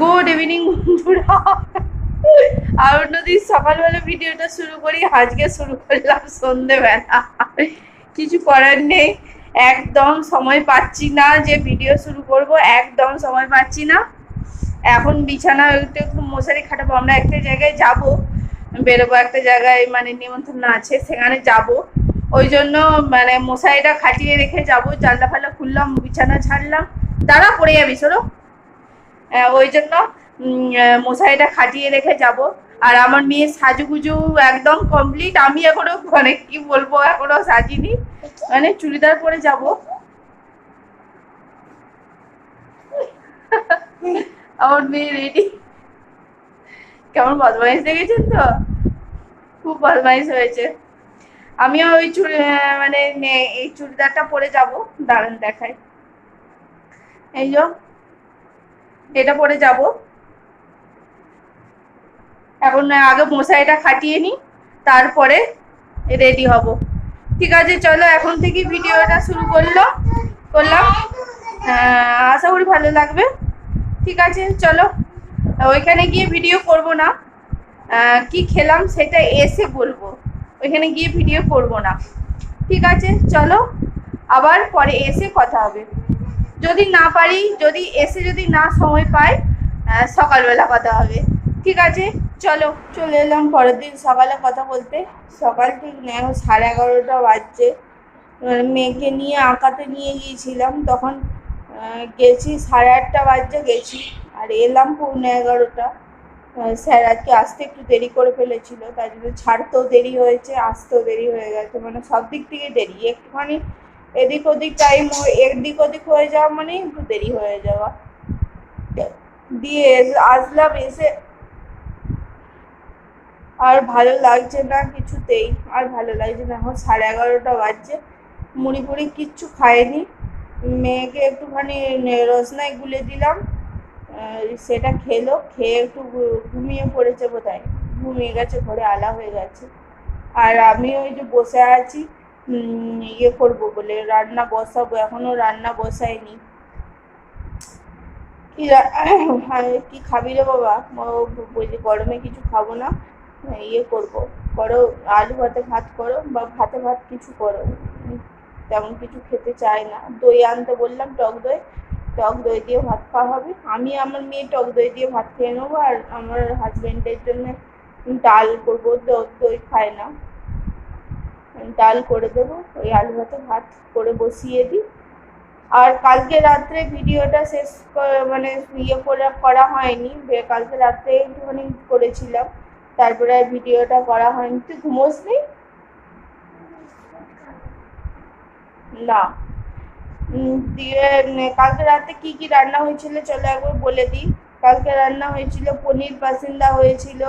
Good evening বন্ধুরা। আর নদীর সকালবেলা ভিডিওটা শুরু করি, আজকে শুরু করলাম সন্ধেবেলা। কিছু করার নেই, একদম সময় পাচ্ছি না যে ভিডিও শুরু করব, একদম সময় পাচ্ছি না। এখন বিছানা একটু একটু মশারি খাটাবো, আমরা একটা জায়গায় যাব, বেরোবো একটা জায়গায় মানে নিমন্ত্রণ আছে, সেখানে যাব। ওই জন্য মানে মশারিটা খাটিয়ে রেখে যাব, জানলা ফাল্লা খুললাম, বিছানা ছাড়লাম দাঁড়া, পড়ে যাবি, সরো। ওই জন্য মশারিটা খাটিয়ে রেখে যাব। আর আমার মেয়ে সাজুগুজু একদম কমপ্লিট আমি এখনও মানে কি বলব, এখনও সাজিনি। মানে চুড়িদার পরে যাব। আমার মেয়ে রেডি কেমন বদমাইশ দেখেছেন তো? খুব বদমাইশ হয়েছে। আমিও ওই চুড়ি মানে এই চুড়িদারটা পরে যাব দাঁড়ান দেখাই এই যে এটা পরে যাব। এখন আগে মশারিটা খাটিয়ে নিই, তারপরে রেডি হব। ঠিক আছে, চলো এখন থেকে ভিডিওটা শুরু করল, করলাম। আশা করি ভালো লাগবে। ঠিক আছে, চলো। ওইখানে গিয়ে ভিডিও করব না। কি খেলাম সেটা এসে বলব। ওইখানে গিয়ে ভিডিও করব না। ঠিক আছে, চলো। আবার পরে এসে কথা হবে। যদি না পারি, যদি এসে যদি না সময় পাই সকালবেলা কথা হবে। ঠিক আছে? চলো, চলে এলাম পরের দিন সকালে কথা বলতে। সকাল ঠিক নেই, এখন সাড়ে এগারোটা বাজছে। মেয়েকে নিয়ে আঁকাতে নিয়ে গিয়েছিলাম, তখন গেছি, সাড়ে আটটা বাজছে, গেছি। আর এলাম পৌনে এগারোটা। স্যার আজকে আসতে একটু দেরি করে ফেলেছিল, তাই জন্য ছাড়তেও দেরি হয়েছে, আসতেও দেরি হয়ে গেছে। মানে সব দিক থেকে দেরি। একটুখানি এদিক ওদিক টাইম এদিক ওদিক হয়ে যাওয়া মানে একটু দেরি হয়ে যাওয়া। দিয়ে আসলাম এসে। আর ভালো লাগছে না কিছুতেই, আর ভালো লাগছে না। এখন সাড়ে এগারোটা বাজছে, মুড়ি কিচ্ছু খায়নি মেয়েকে একটুখানি রসনাই গুলে দিলাম। সেটা খেলো, খেয়ে একটু ঘুমিয়ে পড়েছে বোধহয়। ঘুমিয়ে গেছে, ঘরে আলা হয়ে গেছে। আর আমি ওই যে বসে আছি ইয়ে করব বলে, রান্না বসাবো, এখনও রান্না বসায়নি। কি খাবি রে বাবা? ও বলছি গরমে কিছু খাব না ইয়ে করব। করো, আলু ভাতে ভাত করো বা ভাতে ভাত কিছু করো। তেমন কিছু খেতে চায় না। দই আনতে বললাম, টক দই। টক দই দিয়ে ভাত খাওয়া হবে। আমি আমার মেয়ে টক দই দিয়ে ভাত খেয়ে নেব আর আমার হাজবেন্ডের জন্য ডাল করব দই খায় না। ডাল করে দেবো, ওই আলু ভাতে ভাত করে বসিয়ে দিই। আর কালকে রাত্রে ভিডিওটা শেষ মানে ইয়ে করে করা হয়নি কালকে রাত্রে একটুখানি করেছিলাম। তারপরে ভিডিওটা করা হয়নি। তুই ঘুমোস নি? না। দিয়ে কালকে রাতে কি কি রান্না হয়েছিল চলো একবার বলে দিই। কালকে রান্না হয়েছিল পনির পাসিন্দা হয়েছিল,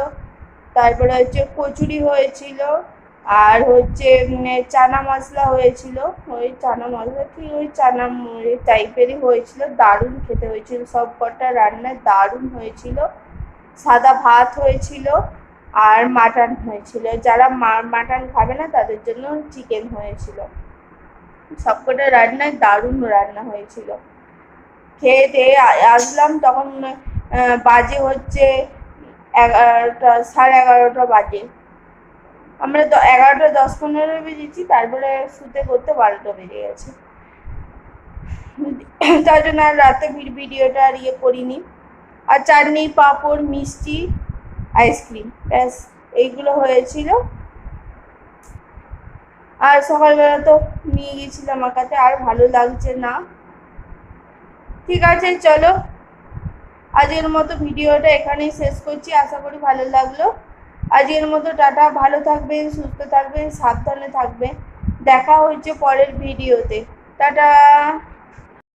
তারপরে হচ্ছে কচুরি হয়েছিল আর হচ্ছে চানা মশলা হয়েছিল, ওই চানা মশলা কি ওই চানা টাইপেরই হয়েছিল, দারুণ খেতে হয়েছিল, সব কটা রান্না দারুণ হয়েছিল। সাদা ভাত হয়েছিল আর মাটন হয়েছিল, যারা মাটন খাবে না তাদের জন্য চিকেন হয়েছিল। সবকটা রান্নায় দারুণ রান্না হয়েছিল। খেয়ে দিয়ে আসলাম তখন বাজে হচ্ছে এগারোটা, সাড়ে এগারোটা বাজে। আমরা এগারোটা, দশ পনেরো বেজেছি, তারপরে শুতে করতে বারোটা বেজে গেছে। তার জন্য আর রাতে ভিডিওটা আর ইয়ে করিনি। আর চাটনি, পাঁপড়, মিষ্টি, আইসক্রিম, ব্যাস, এইগুলো হয়েছিল। আর সকালবেলা তো নিয়ে গেছিলাম আঁকাতে আর ভালো লাগছে না। ঠিক আছে, চলো। আজকের মতো ভিডিওটা এখানেই শেষ করছি। আশা করি ভালো লাগল। আজকের মতো টাটা ভালো থাকবেন সুস্থ থাকবেন সাবধানে থাকবেন। দেখা হচ্ছে পরের ভিডিওতে। টাটা!